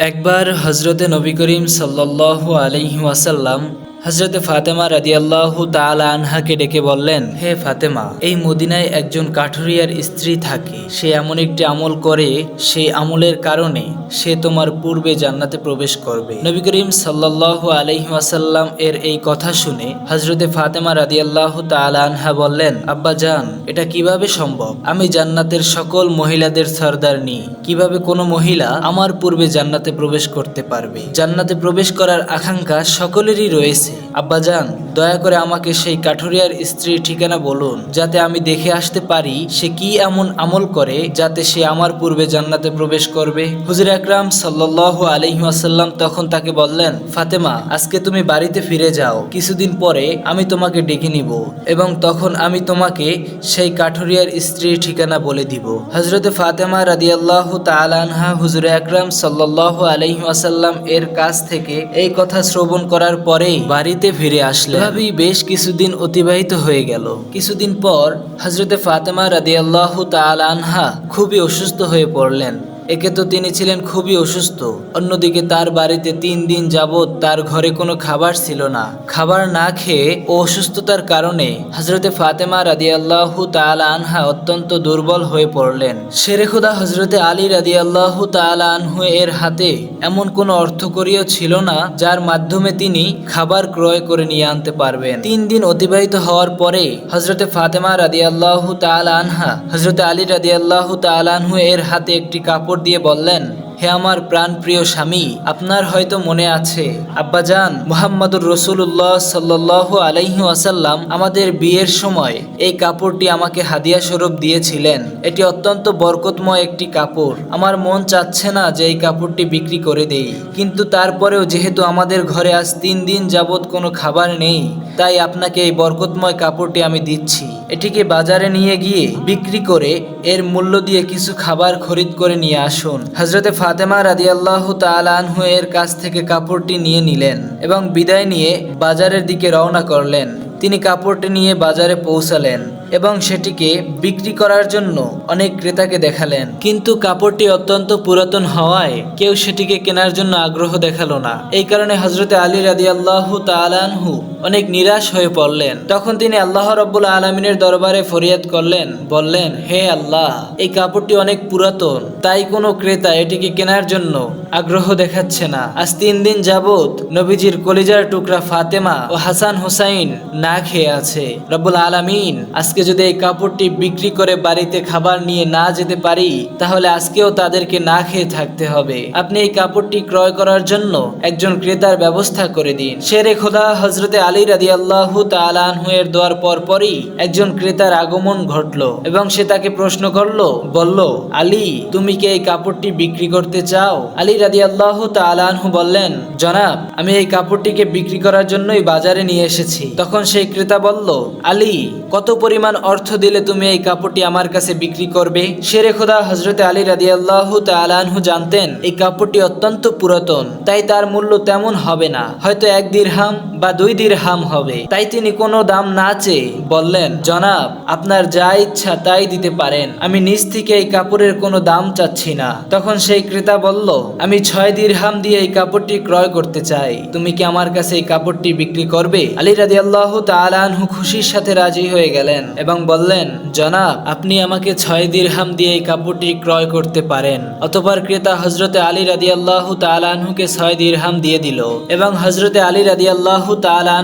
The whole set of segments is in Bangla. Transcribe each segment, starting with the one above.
একবার হজরতে নবী করিম সাল্লাহ আলহি ওয়াসাল্লাম হজরতে ফাতেমা রাদিয়াল্লাহু তাআলা আনহাকে ডেকে বললেন, হে ফাতেমা, এই মদিনায় একজন কাঠুরিয়ার স্ত্রী থাকে। সে এমন একটি আমল করে, সেই আমলের কারণে সে তোমার পূর্বে জান্নাতে প্রবেশ করবে। নবী করিম সাল্লাল্লাহু আলাইহি ওয়াসাল্লাম এর এই কথা শুনে হজরতে ফাতেমা রাদিয়াল্লাহু তাআলা আনহা বললেন, আব্বা জান, এটা কীভাবে সম্ভব? আমি জান্নাতের সকল মহিলাদের সর্দারনি কীভাবে কোনো মহিলা আমার পূর্বে জান্নাতে প্রবেশ করতে পারবে? জান্নাতে প্রবেশ করার আকাঙ্ক্ষা সকলেরই রয়েছে। আব্বাজান দয়া করে আমাকে সেই কাঠুরিয়ার স্ত্রীর ঠিকানা বলুন, যাতে আমি দেখে আসতে পারি সে কি এমন আমল করে যাতে সে আমার পূর্বে জান্নাতে প্রবেশ করবে। হুজুর আকরাম সাল্লাহ আলহিহাসাল্লাম তখন তাকে বললেন, ফাতেমা, আজকে তুমি বাড়িতে ফিরে যাও, কিছুদিন পরে আমি তোমাকে ডেকে নিব এবং তখন আমি তোমাকে সেই কাঠুরিয়ার স্ত্রীর ঠিকানা বলে দিব। হজরতে ফাতেমা রাদিয়াল্লাহ তালানহা হুজুর আকরাম সাল্লাহ আলহিহাসাল্লাম এর কাছ থেকে এই কথা শ্রবণ করার পরেই বাড়িতে ফিরে আসলে এভাবেই বেশ কিছুদিন অতিবাহিত হয়ে গেল। কিছুদিন পর হজরতে ফাতেমা রাদিয়াল্লাহ তালানহা খুবই অসুস্থ হয়ে পড়লেন। একে তো তিনি ছিলেন খুবই অসুস্থ। অন্যদিকে তার বাড়িতে তিন দিন যাবৎ তার ঘরে কোনো খাবার ছিল না। খাবার না খেয়ে অসুস্থতার কারণে হজরতে ফাতেমা রাদিয়াল্লাহু তাআলা আনহা অত্যন্ত দুর্বল হয়ে পড়লেন। শেরে খুদা হজরতে আলী রাদিয়াল্লাহু তাআলা আনহু এর হাতে এমন কোনো অর্থকরীয় ছিল না, যার মাধ্যমে তিনি খাবার ক্রয় করে নিয়ে আনতে পারবেন। তিন দিন অতিবাহিত হওয়ার পরে হজরতে ফাতেমা রাদিয়াল্লাহু তাআলা আনহা হজরতে আলী রাদিয়াল্লাহু তাআলা আনহু এর হাতে একটি কাপড় দিয়ে বললেন হে আমার প্রাণ প্রিয় স্বামী, আপনার হয়তো মনে আছে, আব্বাজান মোহাম্মদুর রসুল্লাহ সাল্লাহ আলাইহি আসাল্লাম আমাদের বিয়ের সময় এই কাপড়টি আমাকে হাদিয়া স্বরূপ দিয়েছিলেন। এটি অত্যন্ত বরকতময় একটি কাপড়। আমার মন চাচ্ছে না যে এই কাপড়টি বিক্রি করে দেই। কিন্তু তারপরেও যেহেতু আমাদের ঘরে আজ তিন দিন যাবৎ কোনো খাবার নেই, তাই আপনাকে এই বরকতময় কাপড়টি আমি দিচ্ছি। এটিকে বাজারে নিয়ে গিয়ে বিক্রি করে এর মূল্য দিয়ে কিছু খাবার খরিদ করে নিয়ে আসুন। হজরতে ফাতেমা রাদিয়াল্লাহু তাআলাহু এর কাছ থেকে কাপড়টি নিয়ে নিলেন এবং বিদায় নিয়ে বাজারের দিকে রওনা করলেন। তিনি কাপড়টি নিয়ে বাজারে পৌঁছালেন এবং সেটিকে বিক্রি করার জন্য অনেক ক্রেতাকে দেখালেন। কিন্তু কাপড়টি অত্যন্ত পুরাতন হওয়ায় কেউ সেটিকে কেনার জন্য আগ্রহ দেখাল না। এই কারণে হজরতে আলী রাদি আল্লাহ তালানহু অনেক নিরাশ হয়ে পড়লেন। তখন তিনি আল্লাহ রব্বুল আলমিনের দরবারে ফরিয়াদ করলেন, বললেন, হে আল্লাহ, এই কাপড়টি অনেক পুরাতন, তাই কোনো ক্রেতা এটিকে কেনার জন্য আগ্রহ দেখাচ্ছে না। আজ তিন দিন যাবৎ নবীজির কলিজার টুকরা ফাতেমা ও হাসান হুসাইন না খেয়ে আছে। রব্বুল আলামিন, আজকে যদি এই কাপড়টি বিক্রি করে বাড়িতে খাবার নিয়ে না যেতে পারি, তাহলে আজকেও তাদেরকে না খেয়ে থাকতে হবে। আপনি এই কাপড়টি ক্রয় করার জন্য একজন ক্রেতার ব্যবস্থা করে দিন। শেরে খোদা হজরতে আলী রাদি আল্লাহ তালানহু এর দোয়ার পর পরই একজন ক্রেতার আগমন ঘটলো এবং সে তাকে প্রশ্ন করল, বলল, আলী, তুমি কি এই কাপড়টি বিক্রি করতে চাও? আলী রাদি আল্লাহ তালানহু বললেন, জনাব, আমি এই কাপড়টিকে বিক্রি করার জন্যই বাজারে নিয়ে এসেছি। তখন সেই ক্রেতা বলল, আলী, কত পরিমাণ অর্থ দিলে তুমি এই কাপড়টি আমার কাছে বিক্রি করবে? শেরে খোদা হজরতে আলী রাদি আল্লাহ তালানহু জানতেন, এই কাপড়টি অত্যন্ত পুরাতন, তাই তার মূল্য তেমন হবে না। হয়তো এক দিরহাম বা দুই দিরহাম হবে। তাই তিনি কোনো দাম না চেয়ে বললেন, জনাব, আপনার যা ইচ্ছা তাই দিতে পারেন। আমি নিজ থেকে এই কাপড়ের কোনো দাম চাচ্ছি না। তখন সেই ক্রেতা বলল, আমি ছয় দিরহাম দিয়ে এই কাপড়টি ক্রয় করতে চাই। তুমি কি আমার কাছে এই কাপড়টি বিক্রি করবে? আলী রাদি আল্লাহ তালানহু খুশির সাথে রাজি হয়ে গেলেন এবং বললেন, জনাব, আপনি আমাকে ছয় দিরহাম দিয়ে এই কাপড়টি ক্রয় করতে পারেন। অতপর ক্রেতা হজরতে আলী রাদি আল্লাহ তালানহুকে ছয় দিরহাম দিয়ে দিল এবং হজরতে আলী রাদি আল্লাহ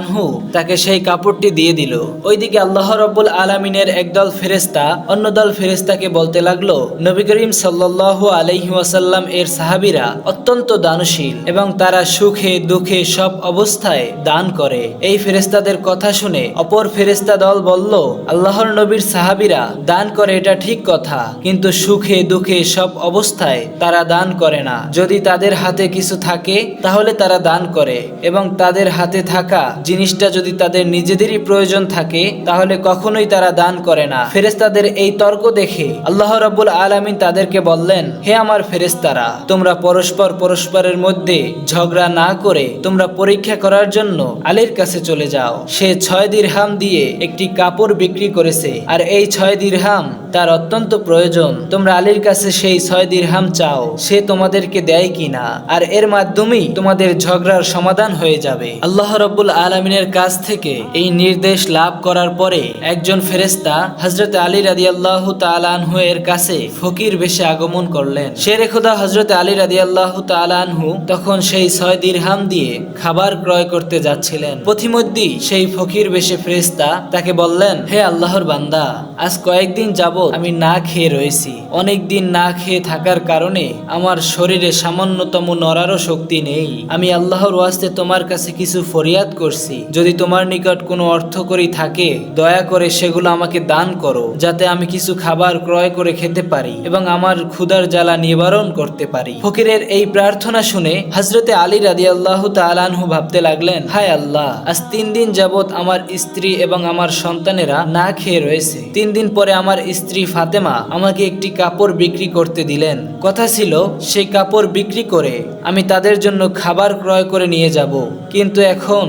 তালানহু তাকে সেই কাপড়টি দিয়ে দিল। ওইদিকে আল্লাহ রব্বুল আলমিনের একদল ফেরেস্তা অন্য দল ফেরেস্তাকে বলতে লাগল, নবী করিম সাল্লাহ আলহি ওয়াসাল্লাম এর সাহাবিরা অত্যন্ত দানশীল এবং তারা সুখে, দুঃখে সব অবস্থায় দান করে। এই ফেরেস্তাদের কথা শুনে অপর ফেরেস্তা দল বলল, আল্লাহর নবীর সাহাবিরা দান করে এটা ঠিক কথা, কিন্তু সুখে, দুঃখে সব অবস্থায় তারা দান করে না। যদি তাদের হাতে কিছু থাকে, তাহলে তারা দান করে এবং তাদের হাতে থাকা জিনিসটা যদি তাদের নিজেদেরই প্রয়োজন থাকে, তাহলে কখনোই তারা দান করে না। ফেরেস্তাদের এই তর্ক দেখে আল্লাহ রাব্বুল আলামিন তাদেরকে বললেন, হে আমার ফেরেস্তারা তোমরা পরস্পর পরস্পরের মধ্যে ঝগড়া না করে তোমরা পরীক্ষা করার জন্য আলীর কাছে চলে যাও। সে ছয় দিরহাম দিয়ে একটি কাপড় বিক্রি করেছে, আর এই ছয় দিরহাম তার অত্যন্ত প্রয়োজন। তোমরা আলীর কাছে সেই ছয় দিরহাম চাও, সে তোমাদেরকে দেয় কিনা? আর এর মাধ্যমেই তোমাদের ঝগড়ার সমাধান হয়ে যাবে। আল্লাহ রব্বুল আলমিনের কাছ থেকে এই নির্দেশ লাভ করার পরে একজন ফেরেস্তা হজরত আলী রাদি আল্লাহ তালানহু এর কাছে ফকির বেশে আগমন করলেন। শের খোদা হজরত আলী রাদি আল্লাহ তালানহু তখন সেই ছয় দিরহাম দিয়ে খাবার ক্রয় করতে যাচ্ছিলেন। পথিমধ্যে সেই ফকির বেশে ফেরেস্তা তাকে বললেন, হে আল্লাহর বান্দা, আজ কয়েকদিন যাবত আমি না খেয়ে রয়েছি। অনেকদিন না খেয়ে থাকার কারণে আমার শরীরে সামান্যতম নড়ারও শক্তি নেই। আমি আল্লাহর ওয়াস্তে তোমার কাছে কিছু ফরিয়াদ করছি। যদি তোমার নিকট কোনো অর্থ করি থাকে, দয়া করে সেগুলো আমাকে দান করো, যাতে আমি কিছু খাবার ক্রয় করে খেতে পারি এবং আমার ক্ষুধার জ্বালা নিবারণ করতে পারি। ফকিরের এই প্রার্থনা শুনে হজরতে আলী রাদি আল্লাহ তালানহু ভাবতে লাগলেন, হায় আল্লাহ, আজ তিন দিন যাবত আমার স্ত্রী এবং আমার সন্তানেরা না খেয়ে রয়েছে। তিন দিন পরে আমার স্ত্রী ফাতেমা আমাকে একটি কাপড় বিক্রি করতে দিলেন। কথা ছিল, সেই কাপড় বিক্রি করে আমি তাদের জন্য খাবার ক্রয় করে নিয়ে যাব। কিন্তু এখন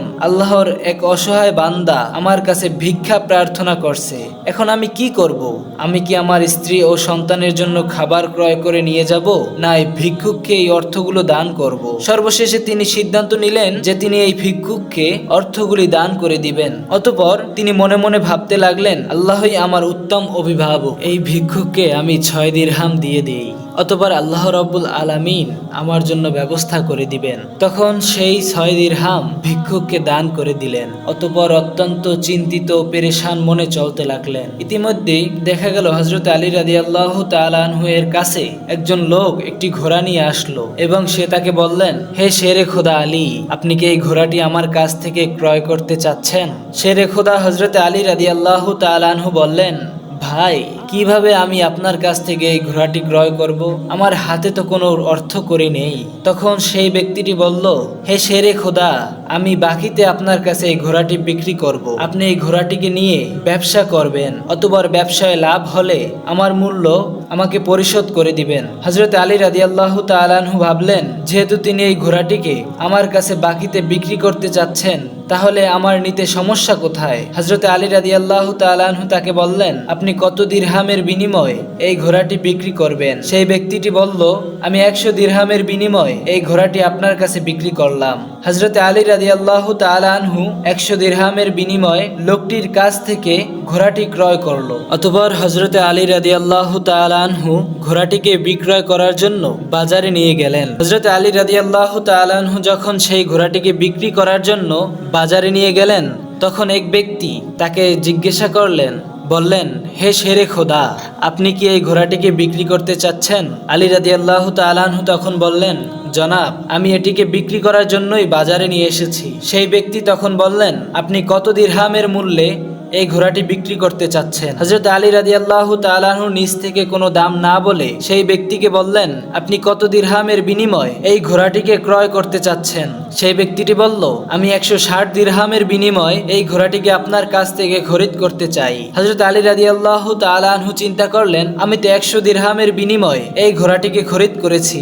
আল্লাহর এক অসহায় বান্দা আমার কাছে ভিক্ষা প্রার্থনা করছে। এখন আমি কি করব? আমি কি আমার স্ত্রী ও সন্তানের জন্য খাবার ক্রয় করে নিয়ে যাব? না, এই ভিক্ষুককে এই অর্থগুলো দান করব। সর্বশেষে তিনি সিদ্ধান্ত নিলেন যে তিনি এই ভিক্ষুককে অর্থগুলি দান করে দিবেন। অতপর তিনি মনে মনে ভাবতে লাগলেন, আল্লাহই আমার উত্তম অভিভাবক। এই ভিক্ষুককে আমি ছয় দিরহাম দিয়ে দিই। অতপর আল্লাহ রব্বুল আলামিন আমার জন্য ব্যবস্থা করে দিবেন। তখন সেই ছয় দিরহাম ভিক্ষুককে দান করে দিলেন। অতপর অত্যন্ত চিন্তিত পেরেশান মনে চলতে লাগলেন। ইতিমধ্যেই দেখা গেল হজরত আলী রাদি আল্লাহ তালানহু এর কাছে একজন লোক একটি ঘোড়া নিয়ে আসলো এবং সে তাকে বললেন, হে শেরে খোদা আলী, আপনি কি এই ঘোড়াটি আমার কাছ থেকে ক্রয় করতে চাচ্ছেন? শেরে খোদা হজরত আলী রাদি আল্লাহ তালানহু বললেন, ভাই কীভাবে আমি আপনার কাছ থেকে এই ঘোড়াটি ক্রয় করব? আমার হাতে তো কোনো অর্থ করি নেই। তখন সেই ব্যক্তিটি বলল, হে শেরে খোদা, আমি বাকিতে আপনার কাছে এই ঘোড়াটি বিক্রি করব। আপনি এই ঘোড়াটিকে নিয়ে ব্যবসা করবেন, অতবার ব্যবসায় লাভ হলে আমার মূল্য আমাকে পরিশোধ করে দিবেন। হজরত আলী রাদি আল্লাহ তালানহু ভাবলেন, যেহেতু তিনি এই ঘোড়াটিকে আমার কাছে বাকিতে বিক্রি করতে চাচ্ছেন, তাহলে আমার নিতে সমস্যা কোথায়? হজরত আলী রাদি আল্লাহ তালানহু তাকে বললেন, আপনি কত দিরহামের বিনিময়ে এই ঘোড়াটি বিক্রি করবেন। সেই ব্যক্তিটি বলল, আমি একশো দিরহামের বিনিময়ে এই ঘোড়াটি আপনার কাছে বিক্রি করলাম। হজরত আলী রাদি আল্লাহ তালানহু একশো দিরহামের বিনিময়ে লোকটির কাছ থেকে ঘোড়াটি ক্রয় করল। অতপর হজরত আলী রাদি আল্লাহ তালানহু ঘোড়াটিকে বিক্রয় করার জন্য বাজারে নিয়ে গেলেন। হজরত আলী রাদি আল্লাহ তালানহু যখন সেই ঘোড়াটিকে বিক্রি করার জন্য বাজারে নিয়ে গেলেন, তখন এক ব্যক্তি তাকে জিজ্ঞাসা করলেন বললেন, হে শেরে খোদা, আপনি কি এই ঘোড়াটিকে বিক্রি করতে চাচ্ছেন? আলী রাদি আল্লাহ তালানহু তখন বললেন, জনাব, আমি এটিকে বিক্রি করার জন্যই বাজারে নিয়ে এসেছি। সেই ব্যক্তি তখন বললেন, আপনি কত দিরহামের মূল্যে এই ঘোড়াটি বিক্রি করতে চাচ্ছেন। হজরত আলী রাজি আল্লাহ তালাহু নিজ থেকে কোনো দাম না বলে সেই ব্যক্তিকে বললেন, আপনি কত দিরহামের বিনিময় এই ঘোড়াটিকে ক্রয় করতে চাচ্ছেন? সেই ব্যক্তিটি বলল, আমি একশো ষাট দিরহামের বিনিময় এই ঘোড়াটিকে আপনার কাছ থেকে খরিদ করতে চাই। হজরত আলী রাজি আল্লাহ তালাহু চিন্তা করলেন, আমি তো একশো দিরহামের বিনিময় এই ঘোড়াটিকে খরিদ করেছি,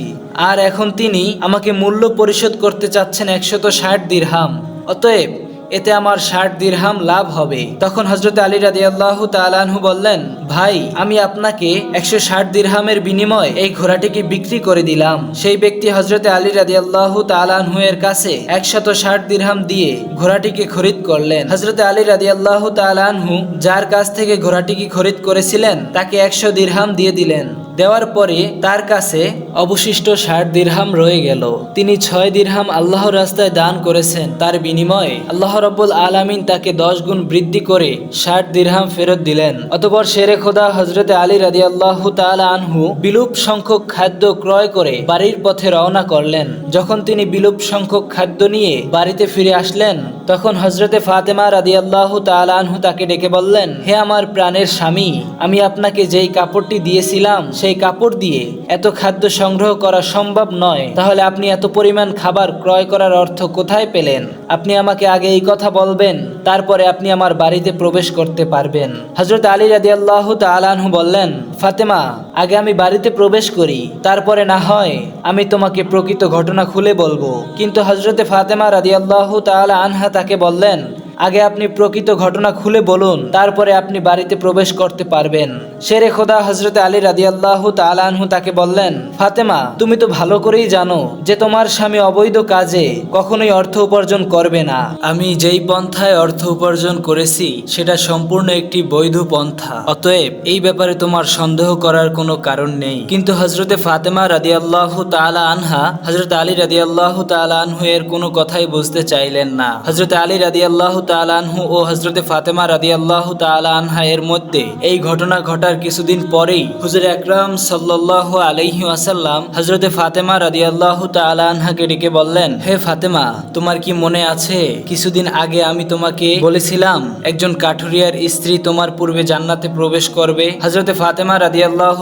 আর এখন তিনি আমাকে মূল্য পরিশোধ করতে চাচ্ছেন একশত ষাট দিরহাম। অতএব এতে আমার ষাট দিরহাম লাভ হবে। তখন হজরত আলী রাজি আল্লাহ তালানহু বললেন, ভাই, আমি আপনাকে একশো ষাট দিরহামের বিনিময় এই ঘোড়াটিকে বিক্রি করে দিলাম। সেই ব্যক্তি হজরত আলী রাজি আল্লাহ তালানহু এর কাছে একশত ষাট দিরহাম দিয়ে ঘোড়াটিকে খরিদ করলেন। হজরত আলী রাজি আল্লাহ তালানহু যার কাছ থেকে ঘোড়াটিকে খরিদ করেছিলেন, তাকে একশো দিরহাম দিয়ে দিলেন। দেওয়ার পরে তার কাছে অবশিষ্ট ষাট দিরহাম রয়ে গেল। তিনি ছয় দিরহাম আল্লাহর রাস্তায় দান করেছেন। তার বিনিময়ে আল্লাহ রব্বুল আলামিন তাকে দশ গুণ বৃদ্ধি করে ষাট দিরহাম ফেরত দিলেন। অতপর শেরে খোদা হজরতে আলী রাদি আল্লাহ আনহু বিলুপ সংখ্যক খাদ্য ক্রয় করে বাড়ির পথে রওনা করলেন। যখন তিনি বিলুপ সংখ্যক খাদ্য নিয়ে বাড়িতে ফিরে আসলেন তখন হজরতে ফাতেমা রাদি আল্লাহ আনহু তাকে ডেকে বললেন, হে আমার প্রাণের স্বামী, আমি আপনাকে যেই কাপড়টি দিয়েছিলাম, সেই কাপড় দিয়ে এত খাদ্য সংগ্রহ করা সম্ভব নয়। তাহলে আপনি এত পরিমাণ খাবার ক্রয় করার অর্থ কোথায় পেলেন? আপনি আমাকে আগে এই কথা বলবেন, তারপরে আপনি আমার বাড়িতে প্রবেশ করতে পারবেন। হজরত আলী রাদি আল্লাহ তালাহু বললেন, ফাতেমা, আগে আমি বাড়িতে প্রবেশ করি, তারপরে না হয় আমি তোমাকে প্রকৃত ঘটনা খুলে বলব। কিন্তু হজরতে ফাতেমা রাদি আল্লাহ তালা আনহা তাকে বললেন আগে আপনি প্রকৃত ঘটনা খুলে বলুন, তারপরে আপনি বাড়িতে প্রবেশ করতে পারবেন। শেরে খোদা হজরত আলী রাদি আল্লাহ তালানহু তাকে বললেন, ফাতেমা, তুমি তো ভালো করেই জানো যে তোমার স্বামী অবৈধ কাজে কখনোই অর্থ উপার্জন করবে না। আমি যেই পন্থায় অর্থ উপার্জন করেছি, সেটা সম্পূর্ণ একটি বৈধ পন্থা। অতএব এই ব্যাপারে তোমার সন্দেহ করার কোনো কারণ নেই। কিন্তু হজরতে ফাতেমা রাদি আল্লাহ তালা আনহা হজরত আলী রাদি আল্লাহ তালা আনহু এর কোনো কথাই বুঝতে চাইলেন না। হজরত আলী রাদি আল্লাহ তালানহু ও হজরতে ফাতেমা রাদি আল্লাহ আনহা এর মধ্যে এই ঘটনা ঘটার কিছুদিন পরেই হুজুর আকরাম সাল্লাহ আলহি আসাল্লাম হজরতে ফাতেমা রাদি আল্লাহ আনহাকে ডেকে বললেন, হে ফাতেমা, তোমার কি মনে আছে কিছুদিন আগে আমি তোমাকে বলেছিলাম একজন কাঠুরিয়ার স্ত্রী তোমার পূর্বে জান্নাতে প্রবেশ করবে? হজরতে ফাতেমা রাদি আল্লাহ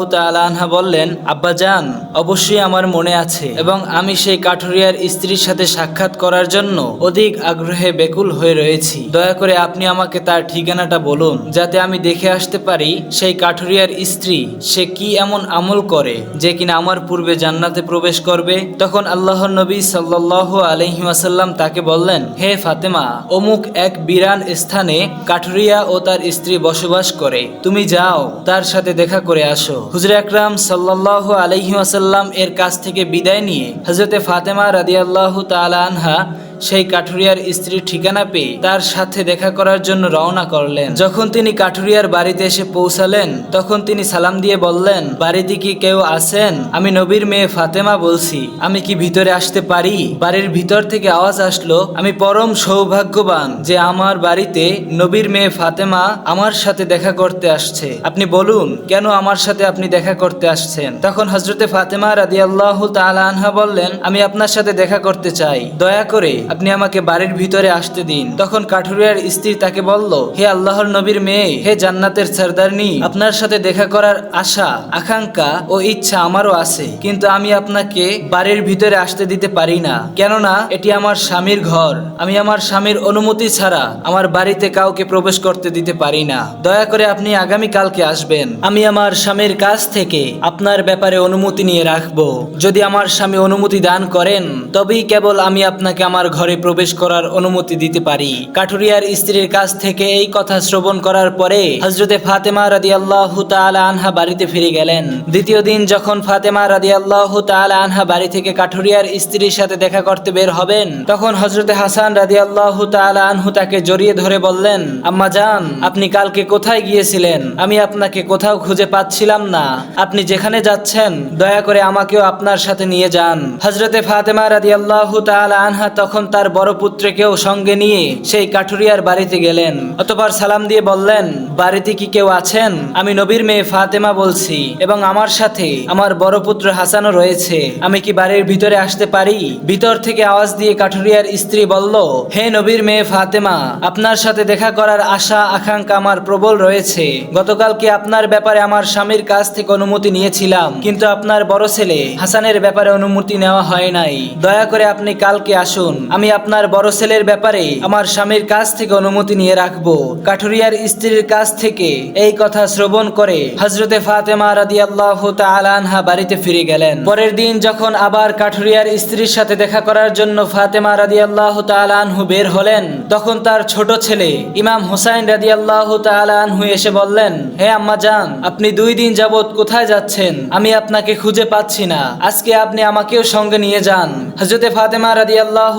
আনহা বললেন, আব্বা যান অবশ্যই আমার মনে আছে এবং আমি সেই কাঠুরিয়ার স্ত্রীর সাথে সাক্ষাৎ করার জন্য অধিক আগ্রহে বেকুল হয়ে রয়েছি। দয়া করে আপনি আমাকে তার ঠিকানাটা বলুন, যাতে আমি দেখে আসতে পারি সেই কাঠুরিয়ার স্ত্রী, সে কি এমন আমল করে, যে কিনা আমার পূর্বে জান্নাতে প্রবেশ করবে? তখন আল্লাহর নবী সাল্লাহ আলহি আসাল্লাম তাকে বললেন, হে ফাতেমা, অমুক এক বিরান স্থানে কাঠুরিয়া ও তার স্ত্রী বসবাস করে। তুমি যাও, তার সাথে দেখা করে আসো। হুজুর আকরাম সাল্লাহ আলহি আসাল্লাম এর কাছ থেকে বিদায় নিয়ে হজরতে ফাতেমা রাদিয়াল্লাহু তাআলা আনহা সেই কাঠুরিয়ার স্ত্রীর ঠিকানা পেয়ে তার সাথে দেখা করার জন্য রওনা করলেন। যখন তিনি কাঠুরিয়ার বাড়িতে এসে পৌঁছালেন, তখন তিনি সালাম দিয়ে বললেন, বাড়িতে কি কেউ আছেন? আমি নবীর মেয়ে ফাতেমা বলছি। আমি কি ভিতরে আসতে পারি? বাড়ির ভিতর থেকে আওয়াজ আসলো, আমি পরম সৌভাগ্যবান যে আমার বাড়িতে নবীর মেয়ে ফাতেমা আমার সাথে দেখা করতে আসছে। আপনি বলুন, কেন আমার সাথে আপনি দেখা করতে আসছেন? তখন হজরতে ফাতেমা রাদি আল্লাহ আনহা বললেন, আমি আপনার সাথে দেখা করতে চাই। দয়া করে আপনি আমাকে বাড়ির ভিতরে আসতে দিন। তখন কাঠুরিয়ার স্ত্রী তাকে বলল, হে আল্লাহর নবীর মেয়ে, হে জান্নাতের সরদারনি, আপনার সাথে দেখা করার আশা, আকাঙ্ক্ষা ও ইচ্ছা আমারও আছে। কিন্তু আমি আপনাকে বাড়ির ভিতরে আসতে দিতে পারি না। কেননা, এটি আমার স্বামীর ঘর। আমি আমার স্বামীর অনুমতি ছাড়া আমার বাড়িতে কাউকে প্রবেশ করতে দিতে পারি না। দয়া করে আপনি আগামী কালকে আসবেন। আমি আমার স্বামীর কাছ থেকে আপনার ব্যাপারে অনুমতি নিয়ে রাখব। যদি আমার স্বামী অনুমতি দান করেন, তবেই কেবল আমি আপনাকে আমার ঘরে প্রবেশ করার অনুমতি দিতে পারি। কাঠুরিয়ার স্ত্রীর কাছ থেকে এই কথা শ্রবণ করার পরে হজরতে ফাতেমা রাদি আল্লাহ আনহা বাড়িতে ফিরে গেলেন। দ্বিতীয় দিন যখন ফাতেমা রাদি আল্লাহ আনহা বাড়ি থেকে কাঠুরিয়ার স্ত্রীর সাথে দেখা করতে বের হবেন, তখন হজরতে হাসান রাদি আল্লাহ আনহু তাকে জড়িয়ে ধরে বললেন, আম্মা যান আপনি কালকে কোথায় গিয়েছিলেন? আমি আপনাকে কোথাও খুঁজে পাচ্ছিলাম না। আপনি যেখানে যাচ্ছেন, দয়া করে আমাকেও আপনার সাথে নিয়ে যান। হজরতে ফাতেমা রাদি আল্লাহ আনহা তখন তার বড় পুত্রকেও সঙ্গে নিয়ে সেই কাঠুরিয়ার বাড়িতে গেলেন। অতবার সালাম দিয়ে বললেন, বাড়িতে কি কেউ আছেন? আমি নবীর মেয়ে ফাতেমা বলছি, এবং আমার সাথে আমার বড় পুত্র হাসানও রয়েছে। আমি কি বাড়ির ভিতরে আসতে পারি? ভিতর থেকে আওয়াজ দিয়ে কাঠুরিয়ার স্ত্রী বলল, হে নবীর মেয়ে ফাতেমা, আপনার সাথে দেখা করার আশা, আকাঙ্ক্ষা আমার প্রবল রয়েছে। গতকালকে আপনার ব্যাপারে আমার স্বামীর কাছ থেকে অনুমতি নিয়েছিলাম, কিন্তু আপনার বড় ছেলে হাসানের ব্যাপারে অনুমতি নেওয়া হয় নাই। দয়া করে আপনি কালকে আসুন। আমি আপনার বড় ছেলের ব্যাপারে আমার স্বামীর কাছ থেকে অনুমতি নিয়ে রাখব। কাঠুরিয়ার স্ত্রীর কাছ থেকে এই কথা শ্রবণ করে হজরতে ফাতেমা রাদি আল্লাহ আনহা বাড়িতে ফিরে গেলেন। পরের দিন যখন আবার কাঠুরিয়ার স্ত্রীর সাথে দেখা করার জন্য ফাতেমা রাদি আল্লাহ আনহু বের হলেন, তখন তার ছোট ছেলে ইমাম হুসাইন রাদি আল্লাহ আনহু এসে বললেন, হে আম্মা যান আপনি দুই দিন যাবৎ কোথায় যাচ্ছেন? আমি আপনাকে খুঁজে পাচ্ছি না। আজকে আপনি আমাকেও সঙ্গে নিয়ে যান। হজরতে ফাতেমা রাদি আল্লাহ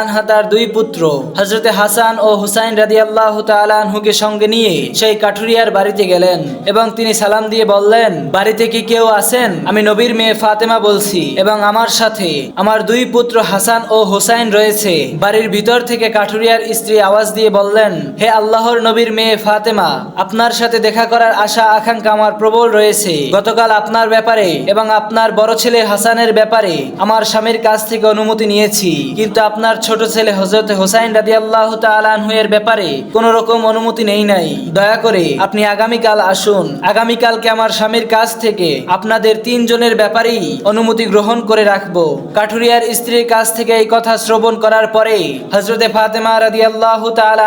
আনহা তার দুই পুত্র হজরতে হাসান ও হুসাইন রাদি আল্লাহ আনহুকে সঙ্গে নিয়ে সেই কাঠুরিয়ার বাড়িতে গেলেন এবং তিনি সালাম দিয়ে বললেন, বাড়িতে কি কেউ আছেন? আমি নবীর মেয়ে ফাতেমা বলছি এবং আমার সাথে আমার দুই পুত্র হাসান ও হুসাইন রয়েছে। বাড়ির ভিতর থেকে কাঠুরিয়ার স্ত্রী আওয়াজ দিয়ে বললেন, হে আল্লাহর নবীর মেয়ে ফাতেমা, আপনার সাথে দেখা করার আশা, আকাঙ্ক্ষা আমার প্রবল রয়েছে। গতকাল আপনার ব্যাপারে এবং আপনার বড় ছেলে হাসানের ব্যাপারে আমার স্বামীর কাছ থেকে অনুমতি নিয়েছি, কিন্তু আপনার আপনার ছোট ছেলে হজরত হোসাইন রাদি আল্লাহ তালানহু এর ব্যাপারে কোনো রকম অনুমতি নেই নাই। দয়া করে আপনি আগামীকাল আসুন। আগামীকালকে আমার স্বামীর কাছ থেকে আপনাদের তিনজনের ব্যাপারেই অনুমতি গ্রহণ করে রাখব। কাঠুরিয়ার স্ত্রীর কাছ থেকে এই কথা শ্রবণ করার পরে হজরতে ফাতেমা রাদি আল্লাহ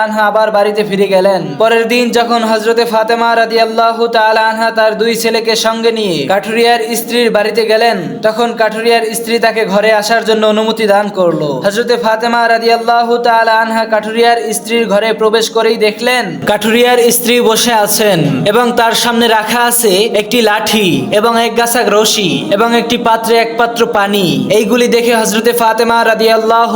আনহা আবার বাড়িতে ফিরে গেলেন। পরের দিন যখন হজরতে ফাতেমা রাদি আল্লাহ আনহা তার দুই ছেলেকে সঙ্গে নিয়ে কাঠুরিয়ার স্ত্রীর বাড়িতে গেলেন, তখন কাঠুরিয়ার স্ত্রী তাকে ঘরে আসার জন্য অনুমতি দান করল। হজরতে ফাতেমা রাদি আল্লাহ আনহা কাঠুরিয়ার স্ত্রীর ঘরে প্রবেশ করেই দেখলেন, কাঠুরিয়ার স্ত্রী বসে আছেন এবং তার সামনে রাখা আছে একটি লাঠি এবং এক গাছাক রশি এবং একটি পাত্রে এক পাত্র পানি। এইগুলি দেখে হজরতে ফাতেমা রাদি আল্লাহ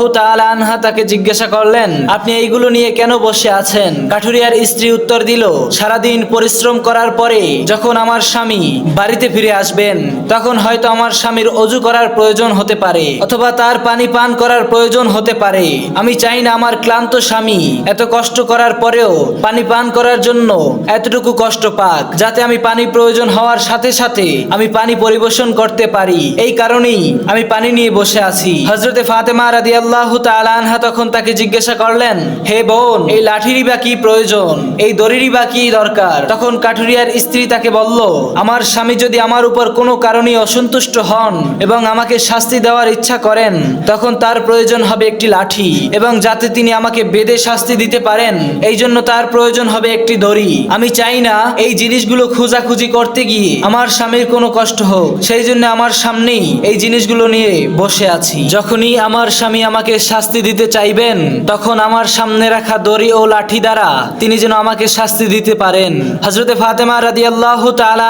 আনহা তাকে জিজ্ঞাসা করলেন, আপনি এইগুলো নিয়ে কেন বসে আছেন? কাঠুরিয়ার স্ত্রী উত্তর দিল, সারাদিন পরিশ্রম করার পরে যখন আমার স্বামী বাড়িতে ফিরে আসবেন, তখন হয়তো আমার স্বামীর অজু করার প্রয়োজন হতে পারে অথবা তার পানি পান করার প্রয়োজন হতে পারে। আমি চাই না আমার ক্লান্ত স্বামী এত কষ্ট করার পরেও পানি পান করার জন্য এতটুকু কষ্ট পাক, যাতে আমি পানি প্রয়োজন হওয়ার সাথে সাথে আমি পানি পরিবেশন করতে পারি। এই কারণেই আমি পানি নিয়ে বসে আছি। হজরতে ফাতেমা রাদি আল্লাহ আনহা তখন তাকে জিজ্ঞাসা করলেন, হে বোন, এই লাঠিরই বা কি প্রয়োজন? এই দড়িরই বা কি দরকার? তখন কাঠুরিয়ার স্ত্রী তাকে বলল, আমার স্বামী যদি আমার উপর কোনো কারণে অসন্তুষ্ট হন এবং আমাকে শাস্তি দেওয়ার ইচ্ছা করেন, তখন তার প্রয়োজন হবে একটি লাঠি এবং যাতে তিনি আমাকে বেদে শাস্তি দিতে পারেন এই জন্য তার প্রয়োজন হবে একটি দড়ি। আমি চাই না এই জিনিসগুলো খোঁজাখুঁজি করতে গিয়ে আমার স্বামীর কোনো কষ্ট হোক সেই জন্য আমার সামনেই এই জিনিসগুলো নিয়ে বসে আছি। যখনই আমার স্বামী আমাকে শাস্তি দিতে চাইবেন, তখন আমার সামনে রাখা দড়ি ও লাঠি দ্বারা তিনি যেন আমাকে শাস্তি দিতে পারেন। হজরতে ফাতেমা রাদি আল্লাহ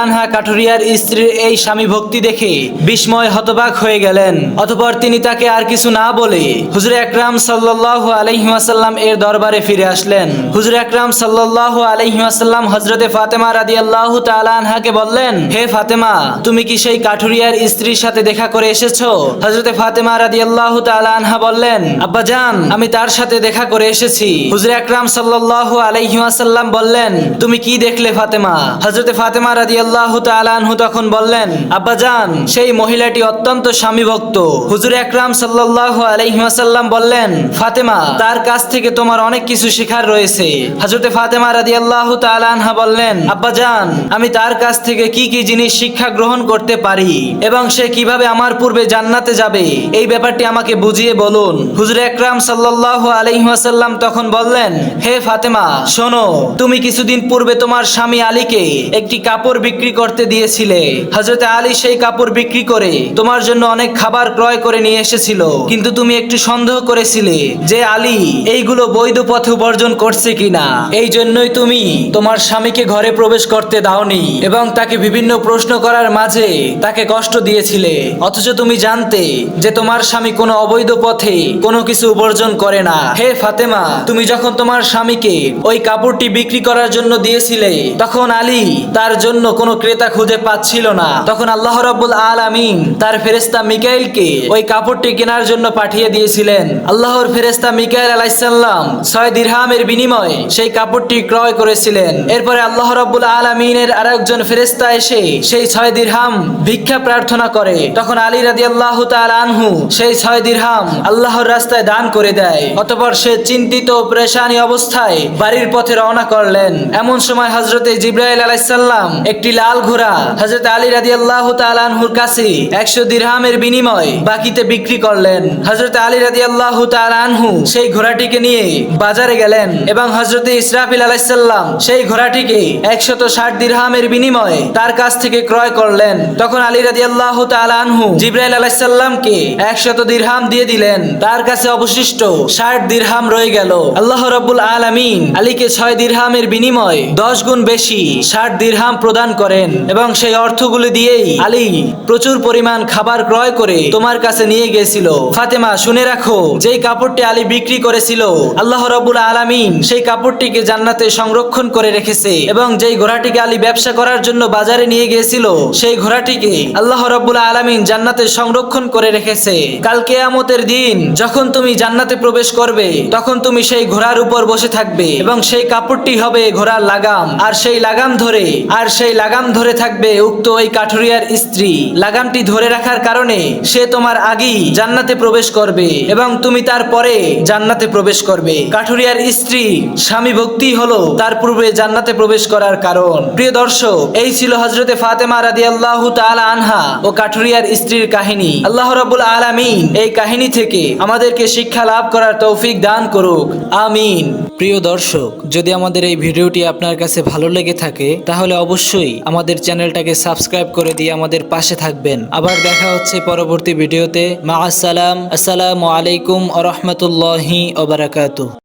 আনহা কাঠুরিয়ার স্ত্রীর এই স্বামী ভক্তি দেখে বিস্ময় হতবাক হয়ে গেলেন। অতপর তিনি তাকে আর কিছু না বলে হুজুর আকরাম সাল্লাহ আলহিমাসাল্লাম এর দরবারে ফিরে আসলেন। হুজুর আকরাম সাল্লাহ আলহিমাসাল্লাম হজরতে ফাতেমা রাদি আল্লাহ আনহাকে বললেন, হে ফাতেমা, তুমি কি সেই কাঠুরিয়ার স্ত্রীর সাথে দেখা করে এসেছ? হজরতে ফাতেমা রাদি আল্লাহ আনহা বললেন, আব্বা জান, আমি তার সাথে দেখা করে এসেছি। হুজুর আকরাম সাল্লাহ আলাইহিমাসাল্লাম বললেন, তুমি কি দেখলে ফাতেমা? হজরতে ফাতেমা রাদি আল্লাহ আনহু তখন বললেন, আব্বা জান, সেই মহিলাটি অত্যন্ত স্বামী ভক্ত হুজুর আকরাম সাল্লাহ আলাইহিমাসাল্লাম বললেন, ফাতেমা, তার কাছ থেকে তোমার অনেক কিছু শেখার রয়েছে। হজরতে ফাতেমা রাদি আল্লাহ আনহা বললেন, আব্বা জান, আমি তার কাছ থেকে কি কি জিনিস শিক্ষা গ্রহণ করতে পারি এবং সে কীভাবে আমার পূর্বে জান্নাতে যাবে? এই ব্যাপারটি আমাকে বুঝিয়ে বলুন। হুজুর আকরাম সাল্লাহ আলাইহাসাল্লাম তখন বললেন, হে ফাতেমা, শোনো, তুমি কিছুদিন পূর্বে তোমার স্বামী আলীকে একটি কাপড় বিক্রি করতে দিয়েছিলে। হজরত আলী সেই কাপড় বিক্রি করে তোমার জন্য অনেক খাবার ক্রয় করে নিয়ে এসেছিল। কিন্তু তুমি একটু সন্দেহ করেছিলে যে আলী এইগুলো বৈধ পথে উপার্জন করছে কিনা? এই জন্যই তুমি তোমার স্বামীকে ঘরে প্রবেশ করতে দাওনি এবং তাকে বিভিন্ন প্রশ্ন করার মাঝে তাকে কষ্ট দিয়েছিলে। অথচ তুমি জানতে যে তোমার স্বামী কোনো অবৈধ পথে কোনো কিছু উপার্জন করে না। হে ফাতেমা, তুমি যখন তোমার স্বামীকে ওই কাপড়টি বিক্রি করার জন্য দিয়েছিলে, তখন আলী তার জন্য কোনো ক্রেতা খুঁজে পাচ্ছিল না। তখন আল্লাহ আল আমিন তার ফেরেস্তা মিকাইলকে ওই কাপড়টি কেনার জন্য পাঠিয়ে দিয়েছিলেন। আল্লাহর ফেরেস্তা মিকাইল আলাইসাল্লাম ছয় দিরহামের বিনিময়ে সেই কাপড়টি ক্রয় করেছিলেন। এরপরে আল্লাহ রাব্বুল আলামিনের আরেকজন ফেরেস্তা এসে সেই ছয় দিরহাম ভিক্ষা প্রার্থনা করে। তখন আলী রাদি আল্লাহ আনহু সেই ছয় দিরহাম আল্লাহর রাস্তায় দান করে দেয়। অতপর সে চিন্তিত পরেশানি অবস্থায় বাড়ির পথে রওনা করলেন। এমন সময় হজরতে জিব্রাইল আলাইসাল্লাম একটি লাল ঘোড়া হজরত আলী রাদি আল্লাহ আনহুর কাছে একশো দিরহামের বিনিময় বাকিতে বিক্রি করলেন। হজরত আলী আনহু সেই ঘোড়াটিকে নিয়ে বাজারে গেলেন এবং হজরত ইসরাফিল আলাইসাল্লাম সেই ঘোড়াটিকে একশত ষাট দিরহামের বিনিময়ে তার কাছ থেকে ক্রয় করলেন। তখন আলী রাদি আল্লাহ আনহু জিব্রাইল আলাইসাল্লামকে একশত দিরহাম দিয়ে দিলেন। তার কাছে অবশিষ্ট ষাট দিরহাম রয়ে গেল। আল্লাহ রব্বুল আলামিন আলীকে ছয় দিরহামের বিনিময় দশ গুণ বেশি ষাট দিরহাম প্রদান করেন এবং সেই অর্থগুলি দিয়েই আলী প্রচুর পরিমাণ খাবার ক্রয় করে তোমার কাছে নিয়ে গেছিল ফাতেমা শুনে রাখো যেই কাপড়টি আলী বিক্রি করেছিল, আল্লাহ রব্বুল আলামিন সেই কাপড়টিকে জান্নাতে সংরক্ষণ করে রেখেছে এবং যেই ঘোড়াটিকে আলী ব্যবসা করার জন্য বাজারে নিয়ে গিয়েছিল, সেই ঘোড়াটিকে আল্লাহ রব্বুল আলামিন জান্নাতে সংরক্ষণ করে রেখেছে। কাল কেয়ামতের দিন যখন তুমি জান্নাতে প্রবেশ করবে, তখন তুমি সেই ঘোড়ার উপর বসে থাকবে এবং সেই কাপড়টি হবে ঘোড়ার লাগাম। আর সেই লাগাম ধরে, আর সেই লাগাম ধরে থাকবে উক্ত ওই কাঠুরিয়ার স্ত্রী। লাগামটি ধরে রাখার কারণে সে তোমার আগেই জান্নাতে প্রবেশ করবে এবং তুমি তারপরে জান্নাতে প্রবেশ করবে। কাঠুরিয়ার স্ত্রী স্বামী ভক্তি হলো তার পূর্বে জান্নাতে প্রবেশ করার কারণ। প্রিয় দর্শক, এই ছিল হজরতে ফাতেমা রাদি আল্লাহ আনহা ও কাঠুরিয়ার স্ত্রীর কাহিনী। আল্লাহ রাবুল আলামিন এই কাহিনী থেকে আমাদেরকে শিক্ষা লাভ করার তৌফিক দান করুক। আমিন। প্রিয় দর্শক, যদি আমাদের এই ভিডিওটি আপনার কাছে ভালো লেগে থাকে, তাহলে অবশ্যই আমাদের চ্যানেলটাকে সাবস্ক্রাইব করে দিয়ে আমাদের পাশে থাকবেন। আবার দেখা হচ্ছে পরবর্তী ভিডিওতে। মা আসসালাম আসসালামু আলাইকুম আ রহমতুল্লাহি ওবরাকাতু